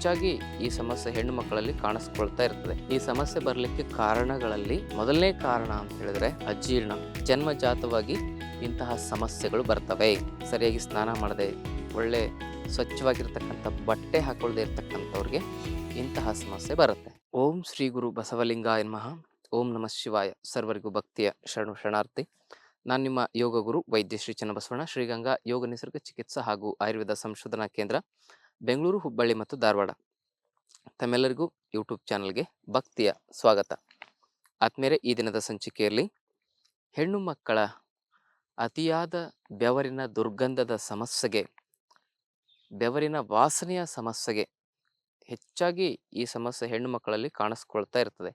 ಹೆಚ್ಚಾಗಿ ಈ ಸಮಸ್ಯೆ ಹೆಣ್ಣು ಮಕ್ಕಳಲ್ಲಿ ಕಾಣಿಸ್ಕೊಳ್ತಾ ಇರ್ತದೆ. ಈ ಸಮಸ್ಯೆ ಬರಲಿಕ್ಕೆ ಕಾರಣಗಳಲ್ಲಿ ಮೊದಲನೇ ಕಾರಣ ಅಂತ ಹೇಳಿದ್ರೆ ಅಜೀರ್ಣ ಜನ್ಮಜಾತವಾಗಿ ಇಂತಹ ಸಮಸ್ಯೆಗಳು ಬರ್ತವೆ. ಸರಿಯಾಗಿ ಸ್ನಾನ ಮಾಡದೆ, ಒಳ್ಳೆ ಸ್ವಚ್ಛವಾಗಿರ್ತಕ್ಕಂಥ ಬಟ್ಟೆ ಹಾಕೊಳ್ಳದೆ ಇರ್ತಕ್ಕಂಥವ್ರಿಗೆ ಇಂತಹ ಸಮಸ್ಯೆ ಬರುತ್ತೆ. ಓಂ ಶ್ರೀ ಗುರು ಬಸವಲಿಂಗಾಯ ನಮಃ. ಓಂ ನಮಃ ಶಿವಾಯ. ಸರ್ವರಿಗೂ ಭಕ್ತಿಯ ಶರಣು ಶರಣಾರ್ಥಿ. ನಾನು ನಿಮ್ಮ ಯೋಗ ಗುರು ವೈದ್ಯ ಶ್ರೀ ಚನ್ನಬಸವಣ್ಣ. ಶ್ರೀಗಂಗಾ ಯೋಗ ನಿಸರ್ಗ ಚಿಕಿತ್ಸಾ ಹಾಗೂ ಆಯುರ್ವೇದ ಸಂಶೋಧನಾ ಕೇಂದ್ರ ಬೆಂಗಳೂರು, ಹುಬ್ಬಳ್ಳಿ ಮತ್ತು ಧಾರವಾಡ. ತಮ್ಮೆಲ್ಲರಿಗೂ ಯೂಟ್ಯೂಬ್ ಚಾನಲ್ಗೆ ಭಕ್ತಿಯ ಸ್ವಾಗತ. ಆತ್ಮೇರೆ ಈ ದಿನದ ಸಂಚಿಕೆಯಲ್ಲಿ ಹೆಣ್ಣು ಮಕ್ಕಳ ಅತಿಯಾದ ಬೆವರಿನ ದುರ್ಗಂಧದ ಸಮಸ್ಯೆಗೆ, ಬೆವರಿನ ವಾಸನೆಯ ಸಮಸ್ಯೆಗೆ ಹೆಚ್ಚಾಗಿ ಈ ಸಮಸ್ಯೆ ಹೆಣ್ಣು ಮಕ್ಕಳಲ್ಲಿ ಕಾಣಿಸ್ಕೊಳ್ತಾ ಇರ್ತದೆ.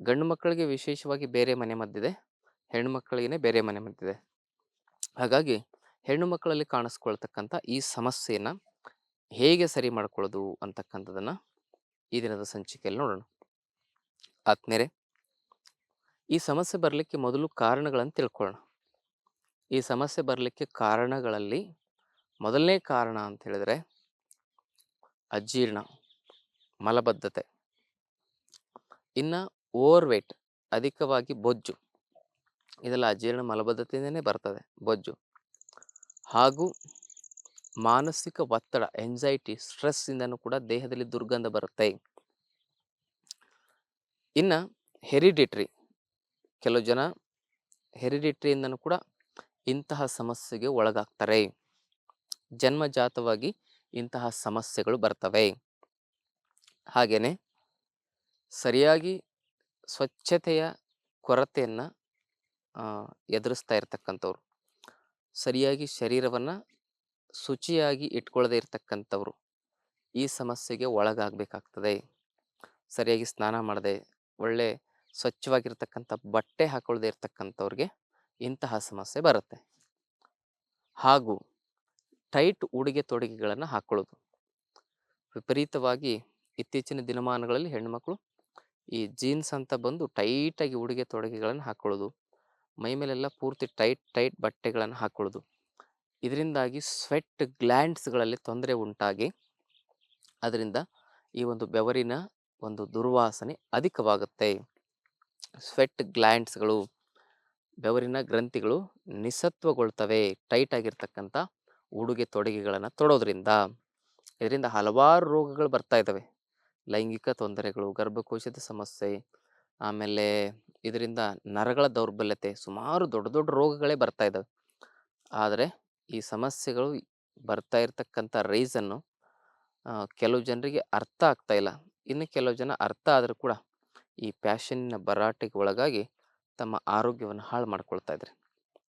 ಗಂಡು ಮಕ್ಕಳಿಗೆ ವಿಶೇಷವಾಗಿ ಬೇರೆ ಮನೆ ಮದ್ದಿದೆ, ಹೆಣ್ಣು ಮಕ್ಕಳಿಗೆ ಬೇರೆ ಮನೆ ಮದ್ದಿದೆ. ಹಾಗಾಗಿ ಹೆಣ್ಣು ಮಕ್ಕಳಲ್ಲಿ ಕಾಣಿಸ್ಕೊಳ್ತಕ್ಕಂಥ ಈ ಸಮಸ್ಯೆಯನ್ನ ಹೇಗೆ ಸರಿ ಮಾಡ್ಕೊಳ್ಳೋದು ಅಂತಕ್ಕಂಥದ್ದನ್ನು ಈ ದಿನದ ಸಂಚಿಕೆಯಲ್ಲಿ ನೋಡೋಣ. ಆತ್ಮೇರೆ ಈ ಸಮಸ್ಯೆ ಬರಲಿಕ್ಕೆ ಮೊದಲು ಕಾರಣಗಳನ್ನು ತಿಳ್ಕೊಳ್ಳೋಣ. ಈ ಸಮಸ್ಯೆ ಬರಲಿಕ್ಕೆ ಕಾರಣಗಳಲ್ಲಿ ಮೊದಲನೇ ಕಾರಣ ಅಂತ ಹೇಳಿದ್ರೆ ಅಜೀರ್ಣ, ಮಲಬದ್ಧತೆ, ಇನ್ನು ಓವರ್ ವೇಟ್ ಅಧಿಕವಾಗಿ ಬೊಜ್ಜು. ಇದೆಲ್ಲ ಅಜೀರ್ಣ ಮಲಬದ್ಧತೆಯಿಂದನೇ ಬರ್ತದೆ, ಬೊಜ್ಜು. ಹಾಗೂ ಮಾನಸಿಕ ಒತ್ತಡ ಎಂಜೈಟಿ ಸ್ಟ್ರೆಸ್ ಕೂಡ ದೇಹದಲ್ಲಿ ದುರ್ಗಂಧ ಬರುತ್ತೆ. ಇನ್ನ ಹೆರಿಡಿಟ್ರಿ ಕೆಲವು ಜನ ಹೆರಿಡಿಟ್ರಿಯಿಂದನೂ ಕೂಡ ಇಂತಹ ಸಮಸ್ಯೆಗೆ ಒಳಗಾಗ್ತಾರೆ. ಜನ್ಮಜಾತವಾಗಿ ಇಂತಹ ಸಮಸ್ಯೆಗಳು ಬರ್ತವೆ. ಹಾಗೆಯೇ ಸರಿಯಾಗಿ ಸ್ವಚ್ಛತೆಯ ಕೊರತೆಯನ್ನು ಎದುರಿಸ್ತಾ ಇರ್ತಕ್ಕಂಥವ್ರು, ಸರಿಯಾಗಿ ಶರೀರವನ್ನು ಶುಚಿಯಾಗಿ ಇಟ್ಕೊಳ್ಳದೆ ಇರತಕ್ಕಂಥವ್ರು ಈ ಸಮಸ್ಯೆಗೆ ಒಳಗಾಗಬೇಕಾಗ್ತದೆ. ಸರಿಯಾಗಿ ಸ್ನಾನ ಮಾಡದೆ, ಒಳ್ಳೆ ಸ್ವಚ್ಛವಾಗಿರ್ತಕ್ಕಂಥ ಬಟ್ಟೆ ಹಾಕೊಳ್ಳದೆ ಇರತಕ್ಕಂಥವ್ರಿಗೆ ಇಂತಹ ಸಮಸ್ಯೆ ಬರುತ್ತೆ. ಹಾಗೂ ಟೈಟ್ ಉಡುಗೆ ತೊಡುಗೆಗಳನ್ನು ಹಾಕೊಳ್ಳೋದು. ವಿಪರೀತವಾಗಿ ಇತ್ತೀಚಿನ ದಿನಮಾನಗಳಲ್ಲಿ ಹೆಣ್ಣುಮಕ್ಕಳು ಈ ಜೀನ್ಸ್ ಅಂತ ಬಂದು ಟೈಟಾಗಿ ಉಡುಗೆ ತೊಡುಗೆಗಳನ್ನು ಹಾಕೊಳ್ಳೋದು ಮೈ ಮೇಲೆಲ್ಲ ಪೂರ್ತಿ ಟೈಟ್ ಟೈಟ್ ಬಟ್ಟೆಗಳನ್ನು ಹಾಕೊಳ್ಳೋದು. ಇದರಿಂದಾಗಿ ಸ್ವೆಟ್ ಗ್ಲ್ಯಾಂಡ್ಸ್ಗಳಲ್ಲಿ ತೊಂದರೆ ಉಂಟಾಗಿ, ಅದರಿಂದ ಈ ಒಂದು ಬೆವರಿನ ಒಂದು ದುರ್ವಾಸನೆ ಅಧಿಕವಾಗುತ್ತೆ. ಸ್ವೆಟ್ ಗ್ಲ್ಯಾಂಡ್ಸ್ಗಳು ಬೆವರಿನ ಗ್ರಂಥಿಗಳು ನಿಸತ್ವಗೊಳ್ತವೆ ಟೈಟ್ ಆಗಿರ್ತಕ್ಕಂಥ ಉಡುಗೆ ತೊಡುಗೆಗಳನ್ನು ತೊಡೋದ್ರಿಂದ. ಇದರಿಂದ ಹಲವಾರು ರೋಗಗಳು ಬರ್ತಾ ಇದ್ದಾವೆ ಲೈಂಗಿಕ ತೊಂದರೆಗಳು, ಗರ್ಭಕೋಶದ ಸಮಸ್ಯೆ, ಆಮೇಲೆ ಇದರಿಂದ ನರಗಳ ದೌರ್ಬಲ್ಯತೆ, ಸುಮಾರು ದೊಡ್ಡ ದೊಡ್ಡ ರೋಗಗಳೇ ಬರ್ತಾ ಇದ್ದಾವೆ ಆದರೆ ಈ ಸಮಸ್ಯೆಗಳು ಬರ್ತಾ ಇರತಕ್ಕಂಥ ರೈಸನ್ನು ಕೆಲವು ಜನರಿಗೆ ಅರ್ಥ ಆಗ್ತಾ ಇಲ್ಲ. ಇನ್ನು ಕೆಲವು ಜನ ಅರ್ಥ ಆದರೂ ಕೂಡ ಈ ಪ್ಯಾಷನ್ನ ಭರಾಟೆಗೆ ಒಳಗಾಗಿ ತಮ್ಮ ಆರೋಗ್ಯವನ್ನು ಹಾಳು ಮಾಡ್ಕೊಳ್ತಾ ಇದ್ದಾರೆ.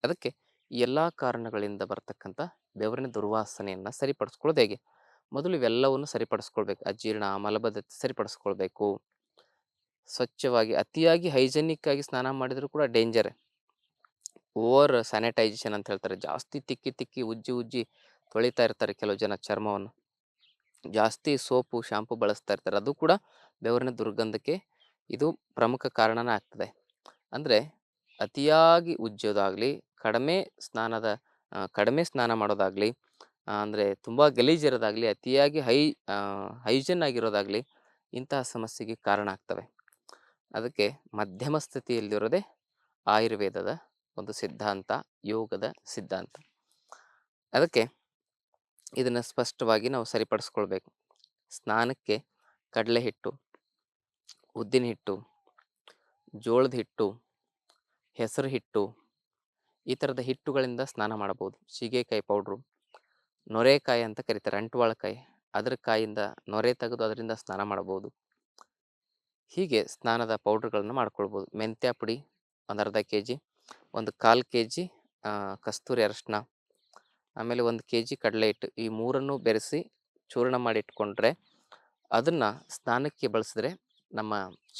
ಅದಕ್ಕೆ ಎಲ್ಲ ಕಾರಣಗಳಿಂದ ಬರ್ತಕ್ಕಂಥ ಬೆವರಿನ ದುರ್ವಾಸನೆಯನ್ನು ಸರಿಪಡಿಸ್ಕೊಳ್ಳೋದು ಹೇಗೆ? ಮೊದಲು ಇವೆಲ್ಲವನ್ನು ಸರಿಪಡಿಸ್ಕೊಳ್ಬೇಕು. ಅಜೀರ್ಣ ಮಲಬದ್ಧತೆ ಸರಿಪಡಿಸ್ಕೊಳ್ಬೇಕು. ಸ್ವಚ್ಛವಾಗಿ, ಅತಿಯಾಗಿ ಹೈಜೆನಿಕ್ ಆಗಿ ಸ್ನಾನ ಮಾಡಿದರೂ ಕೂಡ ಡೇಂಜರ್ ಓವರ್ ಸ್ಯಾನಿಟೈಸೇಷನ್ ಅಂತ ಹೇಳ್ತಾರೆ. ಜಾಸ್ತಿ ತಿಕ್ಕಿ ತಿಕ್ಕಿ ಉಜ್ಜಿ ಉಜ್ಜಿ ತೊಳಿತಾ ಇರ್ತಾರೆ ಕೆಲವು ಜನ ಚರ್ಮವನ್ನು. ಜಾಸ್ತಿ ಸೋಪು ಶಾಂಪು ಬಳಸ್ತಾ ಇರ್ತಾರೆ. ಅದು ಕೂಡ ಬೆವರಿನ ದುರ್ಗಂಧಕ್ಕೆ ಇದು ಪ್ರಮುಖ ಕಾರಣನೇ ಆಗ್ತದೆ. ಅಂದರೆ ಅತಿಯಾಗಿ ಉಜ್ಜೋದಾಗಲಿ, ಕಡಿಮೆ ಸ್ನಾನದ ಕಡಿಮೆ ಸ್ನಾನ ಮಾಡೋದಾಗಲಿ ಅಂದರೆ ತುಂಬ ಗಲೀಜಿರೋದಾಗಲಿ ಅತಿಯಾಗಿ ಹೈ ಹೈಜನ್ ಆಗಿರೋದಾಗಲಿ ಇಂತಹ ಸಮಸ್ಯೆಗೆ ಕಾರಣ ಆಗ್ತವೆ. ಅದಕ್ಕೆ ಮಧ್ಯಮ ಸ್ಥಿತಿಯಲ್ಲಿರೋದೇ ಆಯುರ್ವೇದದ ಒಂದು ಸಿದ್ಧಾಂತ, ಯೋಗದ ಸಿದ್ಧಾಂತ. ಅದಕ್ಕೆ ಇದನ್ನು ಸ್ಪಷ್ಟವಾಗಿ ನಾವು ಸರಿಪಡಿಸ್ಕೊಳ್ಬೇಕು. ಸ್ನಾನಕ್ಕೆ ಕಡಲೆ ಹಿಟ್ಟು ಉದ್ದಿನ ಹಿಟ್ಟು ಜೋಳದ ಹಿಟ್ಟು ಹೆಸರು ಹಿಟ್ಟು ಈ ಥರದ ಹಿಟ್ಟುಗಳಿಂದ ಸ್ನಾನ ಮಾಡಬಹುದು. ಸೀಗೆಕಾಯಿ ಪೌಡ್ರು, ನೊರೆಕಾಯಿ ಅಂತ ಕರೀತಾರೆ, ಅಂಟುವಾಳಕಾಯಿ. ಅದರ ಕಾಯಿಂದ ನೊರೆ ತೆಗೆದು ಅದರಿಂದ ಸ್ನಾನ ಮಾಡಬಹುದು. ಹೀಗೆ ಸ್ನಾನದ ಪೌಡ್ರ್ಗಳನ್ನು ಮಾಡ್ಕೊಳ್ಬೋದು ಮೆಂತ್ಯ ಪುಡಿ ಒಂದು ಅರ್ಧ ಕೆ ಜಿ ಒಂದು ಕಾಲು ಕೆ ಜಿ ಕಸ್ತೂರಿ ಅರಶಿನ, ಆಮೇಲೆ ಒಂದು ಕೆ ಜಿ ಕಡಲೆ ಹಿಟ್ಟು, ಈ ಮೂರನ್ನು ಬೆರೆಸಿ ಚೂರ್ಣ ಮಾಡಿ ಇಟ್ಕೊಂಡ್ರೆ ಅದನ್ನು ಸ್ನಾನಕ್ಕೆ ಬಳಸಿದ್ರೆ ನಮ್ಮ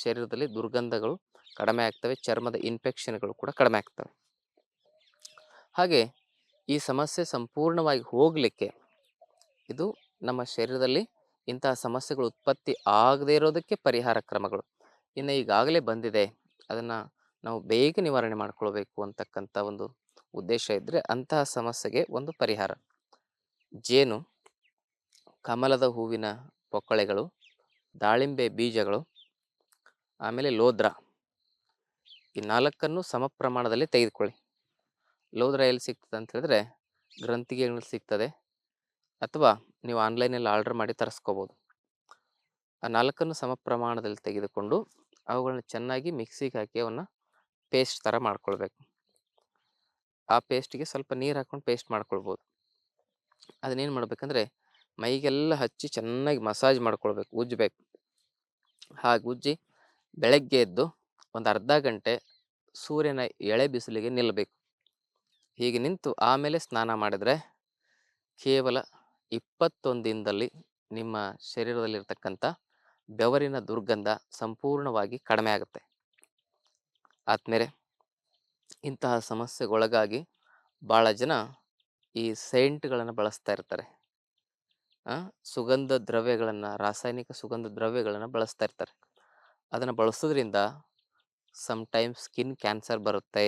ಶರೀರದಲ್ಲಿ ದುರ್ಗಂಧಗಳು ಕಡಿಮೆ ಆಗ್ತವೆ, ಚರ್ಮದ ಇನ್ಫೆಕ್ಷನ್ಗಳು ಕೂಡ ಕಡಿಮೆ ಆಗ್ತವೆ. ಹಾಗೆ ಈ ಸಮಸ್ಯೆ ಸಂಪೂರ್ಣವಾಗಿ ಹೋಗಲಿಕ್ಕೆ ಇದು ನಮ್ಮ ಶರೀರದಲ್ಲಿ ಇಂತಹ ಸಮಸ್ಯೆಗಳು ಉತ್ಪತ್ತಿ ಆಗದೇ ಇರೋದಕ್ಕೆ ಪರಿಹಾರ ಕ್ರಮಗಳು. ಇನ್ನು ಈಗಾಗಲೇ ಬಂದಿದೆ, ಅದನ್ನು ನಾವು ಬೇಗ ನಿವಾರಣೆ ಮಾಡ್ಕೊಳ್ಬೇಕು ಅಂತಕ್ಕಂಥ ಒಂದು ಉದ್ದೇಶ ಇದ್ದರೆ ಅಂತಹ ಸಮಸ್ಯೆಗೆ ಒಂದು ಪರಿಹಾರ. ಜೇನು, ಕಮಲದ ಹೂವಿನ ಪೊಕ್ಕಳೆಗಳು, ದಾಳಿಂಬೆ ಬೀಜಗಳು, ಆಮೇಲೆ ಲೋದ್ರ. ಈ ನಾಲ್ಕನ್ನು ಸಮ ಪ್ರಮಾಣದಲ್ಲಿ ತೆಗೆದುಕೊಳ್ಳಿ. ಲೋದ್ರ ಎಲ್ಲಿ ಸಿಗ್ತದೆ ಅಂತ ಹೇಳಿದ್ರೆ ಗ್ರಂಥಿಗೆಗಳು ಸಿಗ್ತದೆ ಅಥವಾ ನೀವು ಆನ್ಲೈನಲ್ಲಿ ಆರ್ಡರ್ ಮಾಡಿ ತರಿಸ್ಕೋಬೋದು. ಆ ನಾಲ್ಕನ್ನು ಸಮ ಪ್ರಮಾಣದಲ್ಲಿ ತೆಗೆದುಕೊಂಡು ಅವುಗಳನ್ನ ಚೆನ್ನಾಗಿ ಮಿಕ್ಸಿಗೆ ಹಾಕಿ ಅವನ್ನ ಪೇಸ್ಟ್ ಥರ ಮಾಡ್ಕೊಳ್ಬೇಕು. ಆ ಪೇಸ್ಟಿಗೆ ಸ್ವಲ್ಪ ನೀರು ಹಾಕ್ಕೊಂಡು ಪೇಸ್ಟ್ ಮಾಡ್ಕೊಳ್ಬೋದು. ಅದನ್ನೇನು ಮಾಡಬೇಕಂದ್ರೆ, ಮೈಗೆಲ್ಲ ಹಚ್ಚಿ ಚೆನ್ನಾಗಿ ಮಸಾಜ್ ಮಾಡ್ಕೊಳ್ಬೇಕು, ಉಜ್ಜಬೇಕು. ಹಾಗೆ ಉಜ್ಜಿ ಬೆಳಗ್ಗೆ ಎದ್ದು ಒಂದು ಅರ್ಧ ಗಂಟೆ ಸೂರ್ಯನ ಎಳೆ ಬಿಸಿಲಿಗೆ ನಿಲ್ಲಬೇಕು ಹೀಗೆ ನಿಂತು ಆಮೇಲೆ ಸ್ನಾನ ಮಾಡಿದರೆ ಕೇವಲ ಇಪ್ಪತ್ತೊಂದು ದಿನದಲ್ಲಿ ನಿಮ್ಮ ಶರೀರದಲ್ಲಿರ್ತಕ್ಕಂಥ ಬೆವರಿನ ದುರ್ಗಂಧ ಸಂಪೂರ್ಣವಾಗಿ ಕಡಿಮೆ ಆಗುತ್ತೆ. ಆದ್ಮೇಲೆ ಇಂತಹ ಸಮಸ್ಯೆಗೊಳಗಾಗಿ ಭಾಳ ಜನ ಈ ಸೈಂಟ್ಗಳನ್ನು ಬಳಸ್ತಾ ಇರ್ತಾರೆ. ಸುಗಂಧ ದ್ರವ್ಯಗಳನ್ನು, ರಾಸಾಯನಿಕ ಸುಗಂಧ ದ್ರವ್ಯಗಳನ್ನು ಬಳಸ್ತಾ ಇರ್ತಾರೆ. ಅದನ್ನು ಬಳಸೋದ್ರಿಂದ ಸಮ್ ಟೈಮ್ ಸ್ಕಿನ್ ಕ್ಯಾನ್ಸರ್ ಬರುತ್ತೆ.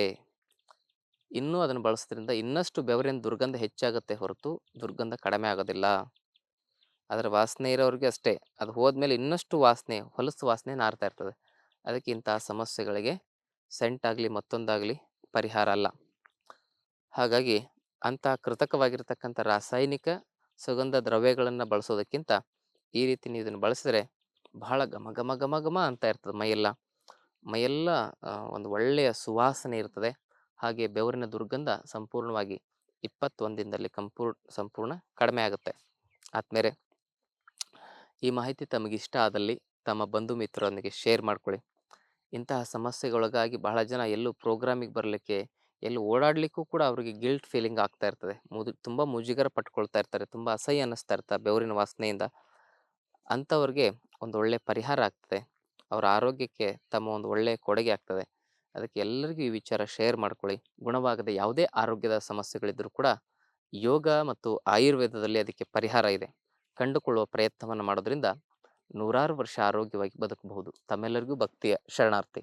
ಇನ್ನೂ ಅದನ್ನು ಬಳಸೋದ್ರಿಂದ ಇನ್ನಷ್ಟು ಬೆವರಿನ ದುರ್ಗಂಧ ಹೆಚ್ಚಾಗುತ್ತೆ ಹೊರತು ದುರ್ಗಂಧ ಕಡಿಮೆ ಆಗೋದಿಲ್ಲ. ಅದರ ವಾಸನೆ ಇರೋರಿಗೆ ಅಷ್ಟೇ. ಅದು ಹೋದ್ಮೇಲೆ ಇನ್ನಷ್ಟು ವಾಸನೆ, ಹೊಲಸು ವಾಸನೆ ನಾರ್ತಾ ಇರ್ತದೆ. ಅದಕ್ಕೆ ಇಂತಹ ಸಮಸ್ಯೆಗಳಿಗೆ ಸೆಂಟ್ ಆಗಲಿ ಮತ್ತೊಂದಾಗಲಿ ಪರಿಹಾರ ಅಲ್ಲ. ಹಾಗಾಗಿ ಅಂಥ ಕೃತಕವಾಗಿರ್ತಕ್ಕಂಥ ರಾಸಾಯನಿಕ ಸುಗಂಧ ದ್ರವ್ಯಗಳನ್ನು ಬಳಸೋದಕ್ಕಿಂತ ಈ ರೀತಿ ನೀವು ಇದನ್ನು ಬಳಸಿದ್ರೆ ಬಹಳ ಘಮ ಘಮ ಘಮ ಘಮ ಅಂತ ಇರ್ತದೆ ಮೈಯೆಲ್ಲ. ಮೈಯೆಲ್ಲ ಒಂದು ಒಳ್ಳೆಯ ಸುವಾಸನೆ ಇರ್ತದೆ. ಹಾಗೆ ಬೆವರಿನ ದುರ್ಗಂಧ ಸಂಪೂರ್ಣವಾಗಿ ಇಪ್ಪತ್ತೊಂದು ದಿನದಲ್ಲಿ ಕಂಪೂರ್, ಸಂಪೂರ್ಣ ಕಡಿಮೆ ಆಗುತ್ತೆ. ಆದ್ಮೇಲೆ ಈ ಮಾಹಿತಿ ತಮಗಿಷ್ಟ ಆದಲ್ಲಿ ತಮ್ಮ ಬಂಧು ಮಿತ್ರರೊಂದಿಗೆ ಶೇರ್ ಮಾಡ್ಕೊಳ್ಳಿ. ಇಂತಹ ಸಮಸ್ಯೆಗೊಳಗಾಗಿ ಬಹಳ ಜನ ಎಲ್ಲೂ ಪ್ರೋಗ್ರಾಮಿಗೆ ಬರಲಿಕ್ಕೆ, ಎಲ್ಲೂ ಓಡಾಡಲಿಕ್ಕೂ ಕೂಡ ಅವರಿಗೆ ಗಿಲ್ಟ್ ಫೀಲಿಂಗ್ ಆಗ್ತಾ ಇರ್ತದೆ. ಮುದು, ತುಂಬ ಮುಜುಗರ ಪಟ್ಕೊಳ್ತಾ ಇರ್ತಾರೆ, ತುಂಬ ಅಸಹ್ಯ ಅನ್ನಿಸ್ತಾ ಇರ್ತಾ ಬೆವರಿನ ವಾಸನೆಯಿಂದ. ಅಂಥವ್ರಿಗೆ ಒಂದು ಒಳ್ಳೆಯ ಪರಿಹಾರ ಆಗ್ತದೆ. ಅವರ ಆರೋಗ್ಯಕ್ಕೆ ತಮ್ಮ ಒಂದು ಒಳ್ಳೆಯ ಕೊಡುಗೆ ಆಗ್ತದೆ. ಅದಕ್ಕೆ ಎಲ್ಲರಿಗೂ ಈ ವಿಚಾರ ಶೇರ್ ಮಾಡ್ಕೊಳ್ಳಿ. ಗುಣವಾಗದ ಯಾವುದೇ ಆರೋಗ್ಯದ ಸಮಸ್ಯೆಗಳಿದ್ದರೂ ಕೂಡ ಯೋಗ ಮತ್ತು ಆಯುರ್ವೇದದಲ್ಲಿ ಅದಕ್ಕೆ ಪರಿಹಾರ ಇದೆ. ಕಂಡುಕೊಳ್ಳುವ ಪ್ರಯತ್ನವನ್ನು ಮಾಡೋದ್ರಿಂದ ನೂರಾರು ವರ್ಷ ಆರೋಗ್ಯವಾಗಿ ಬದುಕಬಹುದು. ತಮ್ಮೆಲ್ಲರಿಗೂ ಭಕ್ತಿಯ ಶರಣಾರ್ಥಿ.